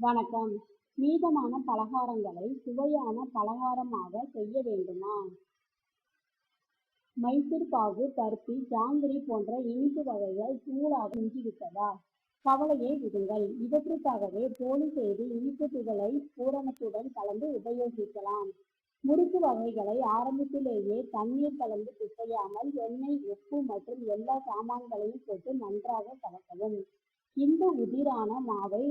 வணக்கம். மீதமான பலகாரங்களை சுவையான பலகாரமாக செய்ய வேண்டுமா? மைசூர் பாகு பருத்தி ஜாங்கிரி போன்ற இனிப்பு வகைகள் தூளாக மிஞ்சிவிட்டதா? கவலையை விடுங்கள். இவற்றுக்காகவே போலி செய்து இனிப்பு துகளை பூரணத்துடன் கலந்து உபயோகிக்கலாம். முறுக்கு வகைகளை ஆரம்பத்திலேயே தண்ணீர் கலந்து பிசையாமல் எண்ணெய் உப்பு மற்றும் எல்லா சாமான்களையும் போட்டு நன்றாக கலக்கவும். இந்த உதிரான மாவை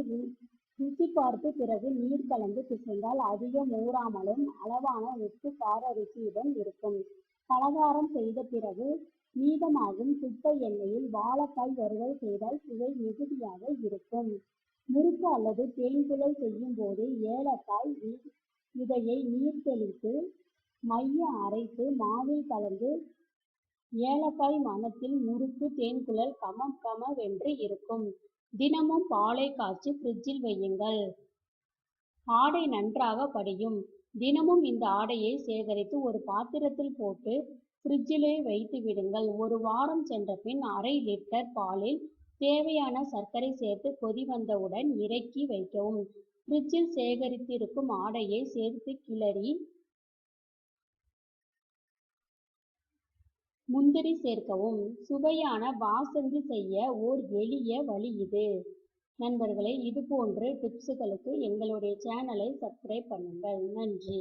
ருசி பார்த்து பிறகு நீர் கலந்து பிசைந்தால் அதிகம் ஊறாமலும் அளவான உப்பு கார ருசியுடன் இருக்கும். பலகாரம் செய்த பிறகு மீதமாகும் சுத்த எண்ணெயில் வாழைக்காய் வறுவல் செய்தால் சுவை மிகுதியாக இருக்கும். முறுக்கு அல்லது தேன்குலை செய்யும் போது ஏலக்காய் விதையை நீர் தெளித்து மைய அரைத்து மாவில் கலந்து ஏலக்காய் மணத்தில் முறுக்கு தேன்குழல் கம கமவென்று இருக்கும். தினமும் பாலை காய்ச்சி ஃப்ரிட்ஜில் வையுங்கள். ஆடை நன்றாக படியும். தினமும் இந்த ஆடையை சேகரித்து ஒரு பாத்திரத்தில் போட்டு ஃப்ரிட்ஜிலே வைத்து விடுங்கள். ஒரு வாரம் சென்ற பின் அரை லிட்டர் பாலில் தேவையான சர்க்கரை சேர்த்து கொதி வந்தவுடன் இறக்கி வைக்கவும். ஃப்ரிட்ஜில் சேகரித்திருக்கும் ஆடையை சேர்த்து கிளறி முந்திரி சேர்க்கவும் சுவையான பாசந்தி செய்ய ஓர் எளிய வழி இது. நண்பர்களே இது போன்ற டிப்ஸுகளுக்கு எங்களுடைய சேனலை சப்ஸ்கிரைப் பண்ணுங்கள். நன்றி.